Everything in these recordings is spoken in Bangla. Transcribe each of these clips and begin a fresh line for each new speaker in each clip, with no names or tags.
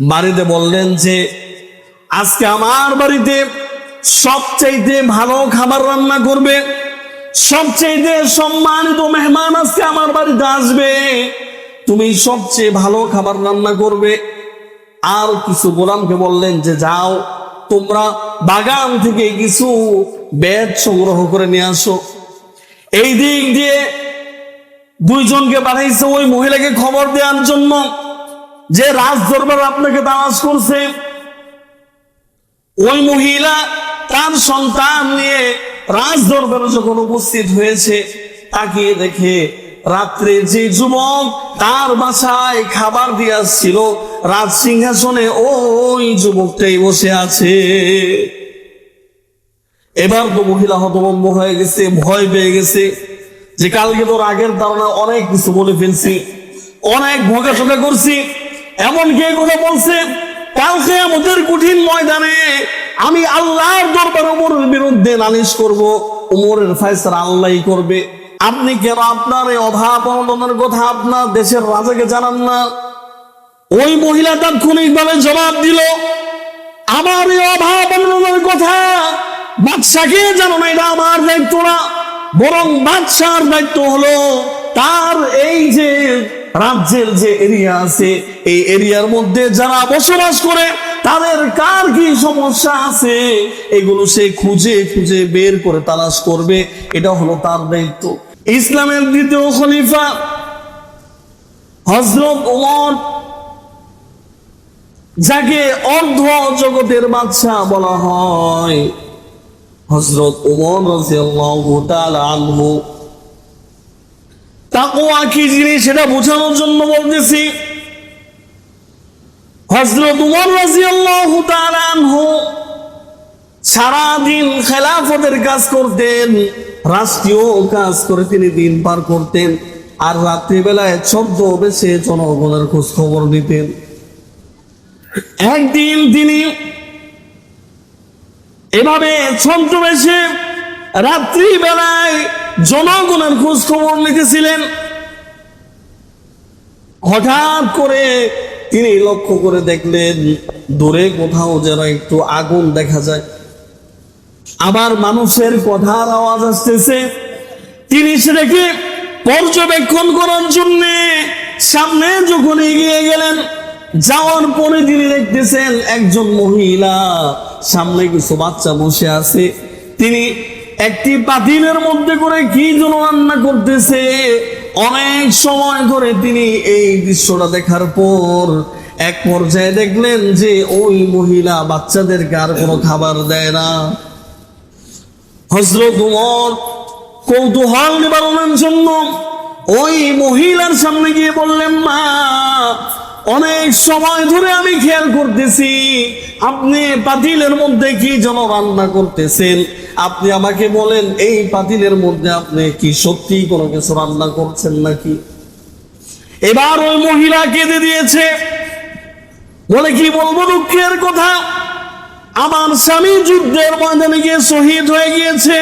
বাড়িতে বললেন যে, আজকে আমার বাড়িতে সবচাইতে ভালো খাবার রান্না করবে, সবচাইতে সম্মানিত মেহমান আজকে আমার বাড়িতে আসবে, তুমি সবচেয়ে ভালো খাবার রান্না করবে। আর কিছু গোলামকে বললেন যে, যাও, তোমরা বাগান থেকে কিছু বেদ সংগ্রহ করে নিয়ে আসো। এই দিক দিয়ে দুইজনকে পাঠাইছে ওই মহিলাকে খবর দেওয়ার জন্য। যে রাজ দরবার আপনাকে তালাশ করছে, ওই মহিলা তার সন্তান নিয়ে রাজ দরবারে যখন উপস্থিত হয়েছে, তাকিয়ে দেখে রাত্রে যে যুবক তার বাসায় খাবার দিয়ে আসছিল, রাজ সিংহাসনে ওই যুবকটাই বসে আছে। এবার তো মহিলা হতভম্ব হয়ে গেছে, ভয় পেয়ে গেছে যে কালকে তোর আগের ধারণা অনেক কিছু বলে ফেলছি, অনেক ভোগাচোকা করছি এমন কে কথা বলছে? কালকে আমাদের কঠিন ময়দানে আমি আল্লাহর দরবার উমরের বিরুদ্ধে নালিশ করব, উমরের ফয়সালা আল্লাহই করবে। আপনি কেন আপনার এই অভাব অনটনের কথা আপনার দেশের রাজাকে জানান না? ওই মহিলা তাৎক্ষণিকভাবে জবাব দিল, আমার এই অভাব অনটনের কথা বাদশাকে জানো না, এটা আমার দায়িত্ব না। বরং বাদশার দায়িত্ব হলো তার এই যে রাজ্যের যে এরিয়া আছে, এই এরিয়ার মধ্যে যারা বসবাস করে, তাদের কার কি সমস্যা আছে? এগুলো সে খুঁজে খুঁজে বের করে তালাশ করবে। এটা হলো তার দায়িত্ব। ইসলামের দ্বিতীয় খলিফা হজরত ওমর, যাকে অর্ধ জগতের বাদশাহ বলা হয়। হজরত উমর রাদিয়াল্লাহু তাআলা আনহু তাকওয়া কি জিনিস সেটা বোঝানোর জন্য বলতেছি। হজরত উমর সারাদিন খেলাফতের কাজ করতেন, রাষ্ট্রীয় কাজ করে তিনি দিন পার করতেন আর রাত্রিবেলায় ছদ্ম বেশে জনগণের খোঁজ খবর নিতেন। একদিন তিনি এভাবে ছদ্মবেশে রাত্রি বেলায় জনগণের খোঁজ খবর নিতেছিলেন হঠাৎ করে তিনি লক্ষ্য করে দেখলেন, দূরে কোথাও যেন একটু আগুন দেখা যায়। আবার মানুষের কথার আওয়াজ আসতেছে। তিনি সেটাকে পর্যবেক্ষণ করার জন্য সামনে যখন এগিয়ে গেলেন, যাওয়ার পরে তিনি দেখতেছেন একজন মহিলা সামনে কিছু বাচ্চা বসে আছে। তিনি একটি পাতিলের মধ্যে করে কি যেন রান্না করতেছে? অনেক সময় ধরে তিনি এই দৃশ্যটা দেখার পর এক পর্যায়ে দেখলেন যে ওই মহিলা বাচ্চাদেরকে আর কোনো খাবার দেয় না। হজরত উমর কৌতূহল নিবারণের জন্য ওই মহিলার সামনে গিয়ে বললেন, মা অনেক সময় ধরে আমি খেয়াল করতেছি, আপনি পাতিলের মধ্যে কি যেন রান্না করতেছেন? আপনি আমাকে বলেন, এই পাতিলের মধ্যে আপনি কি সত্যি কোনো কিছু রান্না করছেন নাকি? এবার ওই মহিলা কেঁদে দিয়েছে। বলে, কি বলব দুঃখের কথা? আমার স্বামী যুদ্ধের ময়দানে গিয়ে শহীদ হয়ে গিয়েছে।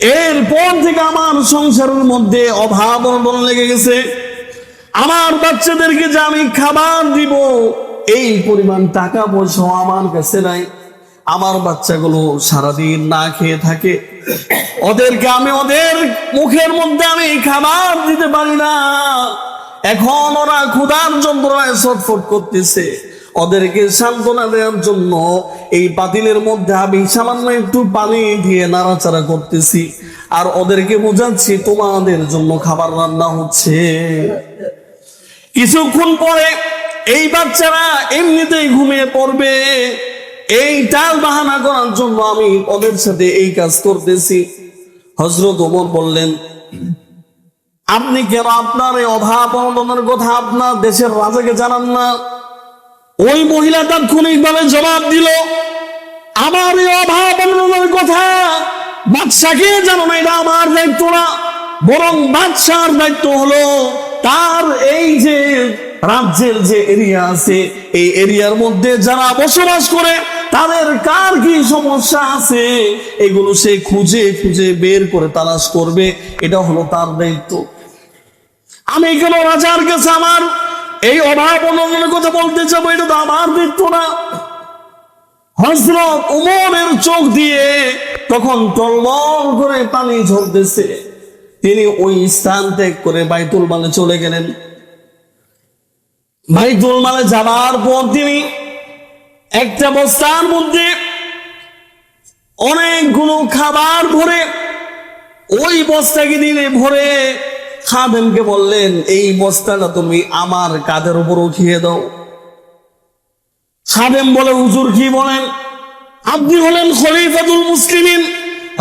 এরপর থেকে আমার সংসারের মধ্যে অভাব লেগে গেছে। আমার বাচ্চাদেরকে যে আমি খাবার দিব, এই পরিমাণ টাকা পয়সা আমার কাছে নাই। আমার বাচ্চাগুলো সারাদিন না খেয়ে থাকে। ওদেরকে আমি ওদের মুখের মধ্যে আমি খাবার দিতে পারি না। এখন ওরা ক্ষুধার যন্ত্রণায় ছটফট করতেছে। ওদেরকে সান্ত্বনা দেওয়ার জন্য এই পাতিলের মধ্যে আমি সামান্য একটু পানি দিয়ে নাড়াচাড়া করতেছি। আর ওদেরকে বোঝাচ্ছি, তোমাদের জন্য খাবার রান্না হচ্ছে। কিছুক্ষণ পরে এই বাচ্চারা এমনিতেই ঘুমিয়ে পড়বে। এই টাল বাহানা করার জন্য আমি ওদের সাথে এই কাজ করতেছি। হজরত ওমর বললেন, আপনি কেন আপনার এই অভাব অনটনের কথা আপনার দেশের রাজাকে জানান না? ওই মহিলা তাৎক্ষণিকভাবে জবাব দিল, আমার এই অভাব অনটনের কথা বাদশাকে জানো না, এটা আমার দায়িত্ব না, বরং বাদশার দায়িত্ব হলো তার এই যে রাজ্যের যে এরিয়া আছে, এই এরিয়ার মধ্যে যারা বসবাস করে, তাদের কার কি সমস্যা আছে? এগুলো সে খুঁজে খুঁজে বের করে তালাশ করবে। এটা হলো তার দায়িত্ব। আমি কেন রাজার কাছে আমার এই অভাব অনটনের কথা বলতে যাব এটা তো আমার দায়িত্ব না। হজরত উমরের চোখ দিয়ে তখন টলমল করে পানি ঝরতেছে। তিনি ওই স্থান ত্যাগ করে বাইতুল মালে চলে গেলেন। বাইতুল মালে যাবার পর তিনি একটা বস্তার মধ্যে অনেকগুলো খাবার ভরে ওই বস্তাকে দিনে ভরে খাদেমকে বললেন, এই বস্তাটা তুমি আমার কাঁধের উপর উঠিয়ে দাও। খাদেম বলে, হুজুর কি বলেন? আপনি হলেন খলিফাতুল মুসলিমিন,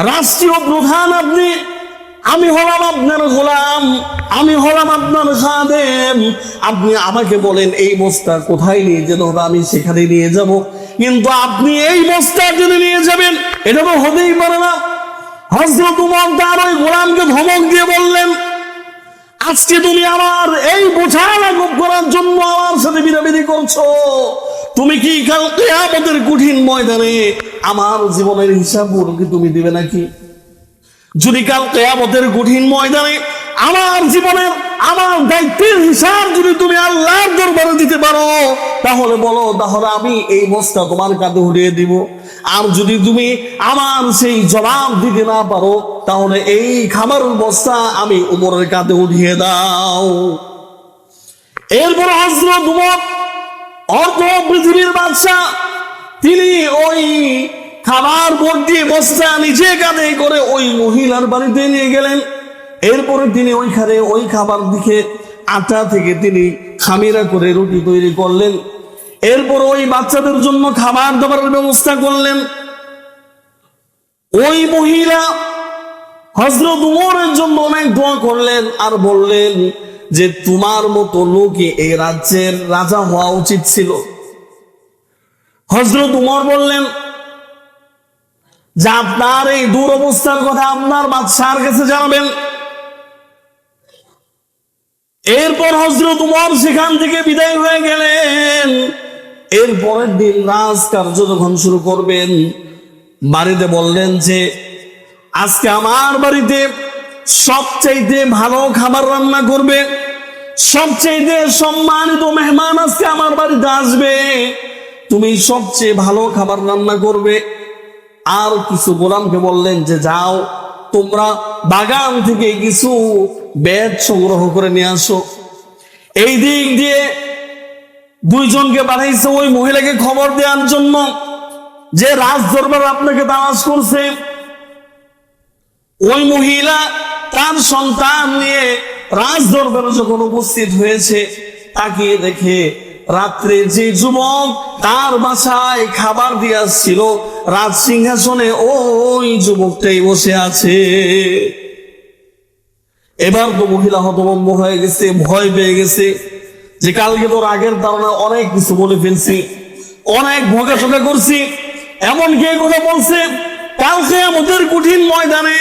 রাষ্ট্রীয় প্রধান আপনি। আমি হলাম আপনার গোলাম, আমি হলাম আপনার খাদেম। আপনি আমাকে বলেন, এই বস্তা কোথায় নিয়ে যেতে হবে? আমি সেখানে নিয়ে যাব। কিন্তু আপনি এই বস্তা যদি নিয়ে যাবেন, এটা তো হতেই পারে না। হজরত উমর তার ওই গোলামকে ধমক দিয়ে বললেন, আজকে তুমি আমার এই বোঝা লাঘব করার জন্য আমার সাথে বিরাবিরি করছ। তুমি কি কাল কেয়ামতের কঠিন ময়দানে আমার জীবনের হিসাব কি তুমি দিবে নাকি? যদি কাল কেয়ামতের কঠিন ময়দানে আমার জীবনের, আমার দায়িত্বের হিসাব যদি তুমি আল্লাহর দরবারে দিতে পারো, তাহলে বলো, তাহলে আমি এই বস্তা তোমার কাঁধে উঠিয়ে দিব। আর যদি তুমি আমার সেই জবাব দিতে না পারো, তাহলে এই খাবারের বস্তা আমি উমরের কাঁধে উঠিয়ে দাও। এরপর হজরত উমর অর্ধ পৃথিবীর বাদশাহ, তিনি ওই খাবার ভর্তি বস্তা নিজে কাঁধে করে ওই মহিলার বাড়িতে নিয়ে গেলেন। এরপরে তিনি ওইখানে ওই খাবার দিকে আটা থেকে তিনি খামিরা করে রুটি তৈরি করলেন। এরপর ওই বাচ্চাদের জন্য খাবার দাবারের ব্যবস্থা করলেন। ওই মহিলা হজরত উমরের জন্য অনেক দোয়া করলেন আর বললেন যে, তোমার মতো লোকই এই রাজ্যের রাজা হওয়া উচিত ছিল। হজরত উমর বললেন যে আপনার এই দুরবস্থার কথা আপনার বাদশার কাছে জানাবেন। এরপর হজরত উমর সেখান থেকে বিদায় হয়ে গেলেন। এরপরের দিন রাজ কার্য যখন শুরু করবেন, বাড়িতে বললেন যে, আজকে আমার বাড়িতে সবচাইতে ভালো খাবার রান্না করবে, সবচাইতে সম্মানিত মেহমান আজকে আমার বাড়িতে আসবে। তুমি সবচেয়ে ভালো খাবার রান্না করবে। আর কিছু গোলামকে বললেন যে, যাও, তোমরা বাগান থেকে কিছু বেদ সংগ্রহ করে নিয়ে আসো। এই দিক দিয়ে দুইজনকে পাঠাইছে ওই মহিলাকে খবর দেওয়ার জন্য যে, রাজ দরবার আপনাকে তালাশ করছে। ওই মহিলা তার সন্তান নিয়ে রাজ দরবারে যখন উপস্থিত হয়েছে, তাকিয়ে দেখে রাত্রে যে যুবক তার বাসায় খাবার দিয়ে আসছিল রাজ সিংহাসনে ওই যুবকটাই বসে আছে। এবার তো মহিলা হতভম্ব হয়ে গেছে, ভয় পেয়ে গেছে যে কালকে তোর আগের ধারণা অনেক কিছু বলে ফেলছি, অনেক ভোগাশোকা করছি, এমন কে কথা বলছে? কালকে আমাদের কঠিন ময়দানে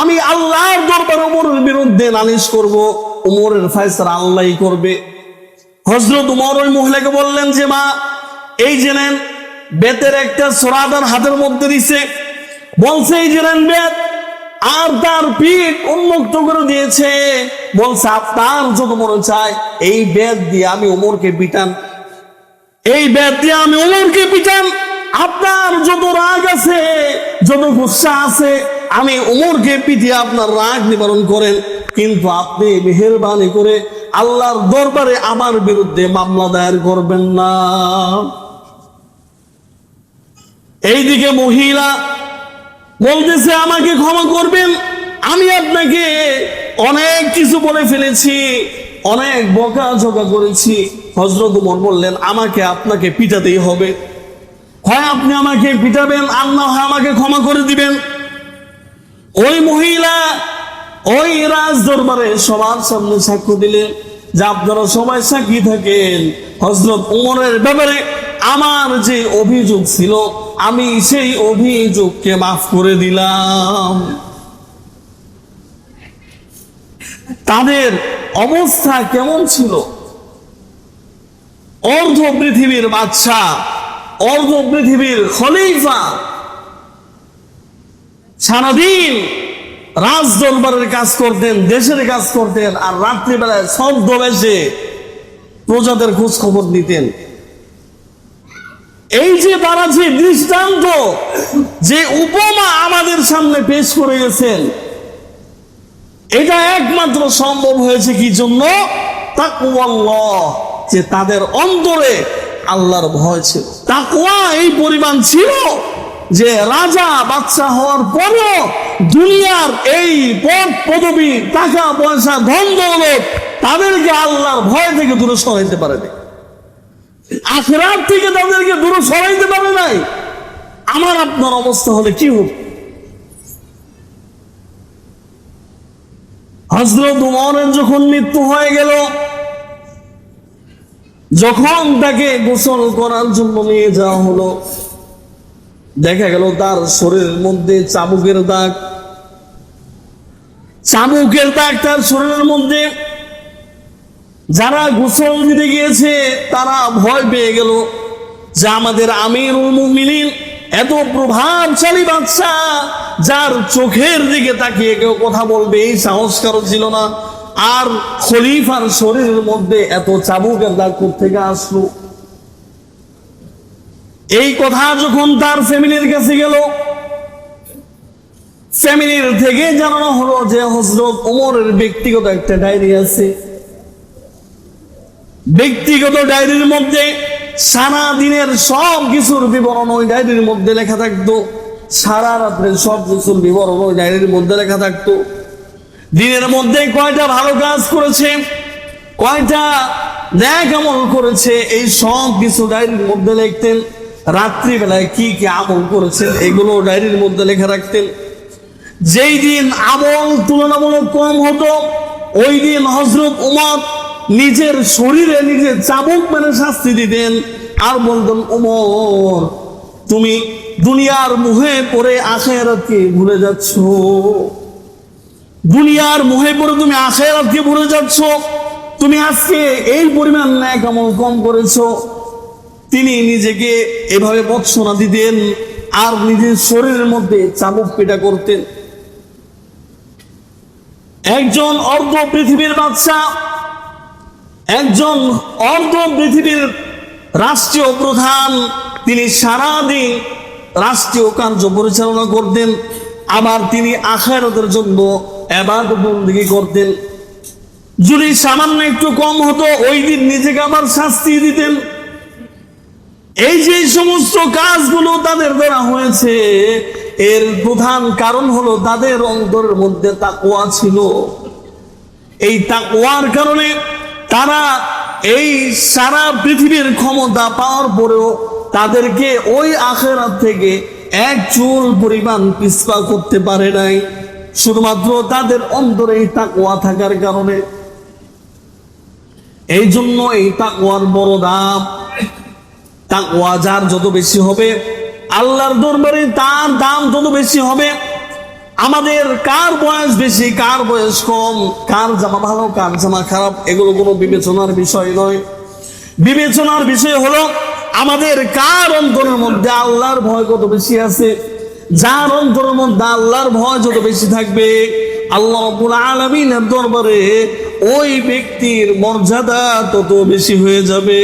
আমি আল্লাহর দরবার উমরের বিরুদ্ধে নালিশ করব, উমরের ফয়সালা আল্লাহই করবে। হজরত উমর ওই মহিলাকে বললেন, যে মা, এই জেনেন বেতের একটা সোরাদার হাতের মধ্যে দিছে। বলছে, এই জেনেন বেত, আর তার পিঠ উন্মুক্ত করে দিয়েছে। বলছে আপনার যত মনে চায়, এই বেদ দিয়ে আমি উমরকে পিটান। এই বেদ দিয়ে আমি উমরকে পিটান। আপনার যত রাগ আছে, যত গুসা আছে আমি উমরকে পিটিয়ে আপনার রাগ নিবারণ করেন, কিন্তু আপনি মেহরবানি করে আল্লাহর দরবারে আমার বিরুদ্ধে মামলা দায়ের করবেন না। এইদিকে মহিলা বলতেছে, আমাকে ক্ষমা করবেন, আমি আপনাকে অনেক কিছু বলে ফেলেছি, অনেক বকা ঝকা করেছি। হজরত উমর বললেন, আমাকে আপনাকে পিটাতেই হবে। হয় আপনি আমাকে পিটাবেন না হয় আমাকে ক্ষমা করে দিবেন। ওই মহিলা ওই রাজ দরবারে সবার সামনে সাক্ষ্য দিলেন যে আপনারা সবাই সাক্ষী থাকেন। হজরত উমরের ব্যাপারে আমার যে অভিযোগ ছিল, আমি সেই অভিযোগকে মাফ করে দিলাম। তাদের অবস্থা কেমন ছিল? অর্ধ পৃথিবীর বাদশাহ, অর্ধ পৃথিবীর খলিফা সারাদিন রাজ দরবারের কাজ করতেন, দেশের কাজ করতেন, আর রাত্রিবেলায় ছদ্মবেশে প্রজাদের খোঁজ খবর নিতেন। এই যে তারা যে দৃষ্টান্ত, যে উপমা আমাদের সামনে পেশ করে গেছেন, এটা একমাত্র সম্ভব হয়েছে কি জন্য? যে তাদের অন্তরে আল্লাহর ভয় ছিল। তাকওয়া এই পরিমাণ ছিল। যে রাজা বাচ্চা হওয়ার পরও দুনিয়ার এই পদ পদবি, টাকা, পয়সা, ধন দৌলত তাদেরকে আল্লাহর ভয় থেকে দূরে সরাইতে পারেনি আখরাত থেকে তাদেরকে দূরে সরাইতে পারে নাই। আমার, আপনার অবস্থা হলে কি হবে হজরত উমরের যখন মৃত্যু হয়ে গেল, যখন তাকে গোসল করার জন্য নিয়ে যাওয়া হলো দেখা গেল তার শরীরের মধ্যে চাবুকের দাগ। চাবুকের দাগ তার শরীরের মধ্যে। যারা গোসল দিতে গিয়েছে, তারা ভয় পেয়ে গেল যে আমাদের আমিরুল মুমিনিন এত প্রভাবশালী বাচ্চা যার চোখের দিকে তাকিয়ে কেউ কথা বলবে, এই সাহস কারও ছিল না। আর খলিফার শরীরের মধ্যে এত চাবুকের দাগ থেকে আসলো? এই কথা যখন তার ফ্যামিলির কাছে গেল, ফ্যামিলির থেকে জানানো হলো যে হজরত ওমরের ব্যক্তিগত একটা ডায়েরি আছে। ব্যক্তিগত ডায়েরির মধ্যে সারা দিনের সব কিছুর বিবরণ ওই ডায়েরির মধ্যে লেখা থাকতো। সারা রাত্রের সব কিছুর বিবরণ ওই ডায়েরির মধ্যে লেখা থাকতো। দিনের মধ্যে কয়টা ভালো কাজ করেছে, কয়টা আমল করেছে, এই সব কিছু ডায়েরির মধ্যে লিখতেন। রাত্রিবেলায় কি কি আমল করেছেন, এগুলো ডায়েরির মধ্যে লেখা রাখতেন। যেই দিন আমল তুলনামূলক কম হতো, ওই দিন হজরত উমর নিজের শরীরে নিজের চাবুক মেনে শাস্তি দিতেন। আর বলতেন, উমর, তুমি দুনিয়ার মুহে পড়ে আখেরাতকে ভুলে যাচ্ছ। দুনিয়ার মুহে পড়ে তুমি আখেরাতকে ভুলে যাচ্ছ। তুমি আজকে এই পরিমাণ ন্যাক আমল কম করেছ। তিনি নিজেকে এভাবে বৎসনা দিতেন আর নিজের শরীরের মধ্যে চাবুক পেটা করতেন। একজন অর্ধ পৃথিবীর বাদশা, একজন অর্ধ পৃথিবীর রাষ্ট্রীয় প্রধান, তিনি সারাদিন রাষ্ট্রীয় কার্য পরিচালনা করতেন, আবার তিনি আখারতের জন্য এবাদবন্দিগি করতেন। যদি সামান্য একটু কম হতো, ওই দিন নিজেকে আবার শাস্তি দিতেন। এই যে সমস্ত কাজগুলো তাদের দ্বারা হয়েছে, এর প্রধান কারণ হলো তাদের অন্তরের মধ্যে তাকওয়া ছিল। এই তাকওয়ার কারণে তারা এই সারা পৃথিবীর ক্ষমতা পাওয়ার পরেও তাদেরকে ওই আখেরাত থেকে এক চুল পরিমাণ পিসপা করতে পারে নাই। শুধুমাত্র তাদের অন্তরে এই তাকওয়া থাকার কারণে। এই জন্য এই তাকওয়ার বড় দাম। তাকওয়া যার যত বেশি হবে, আল্লাহর দরবারে তার দাম তত বেশি হবে, আমাদের কার বয়স বেশি, কার বয়স কম, কার জামা ভালো, কার জামা খারাপ, এগুলো কোনো বিবেচনার বিষয় নয়। বিবেচনার বিষয় হলো, আমাদের কার অন্তরের মধ্যে আল্লাহর ভয় কত বেশি আছে? যার অন্তরের মধ্যে আল্লাহর ভয় যত বেশি থাকবে, আল্লাহ আলামিনের দরবারে ওই ব্যক্তির মর্যাদা তত বেশি হয়ে যাবে।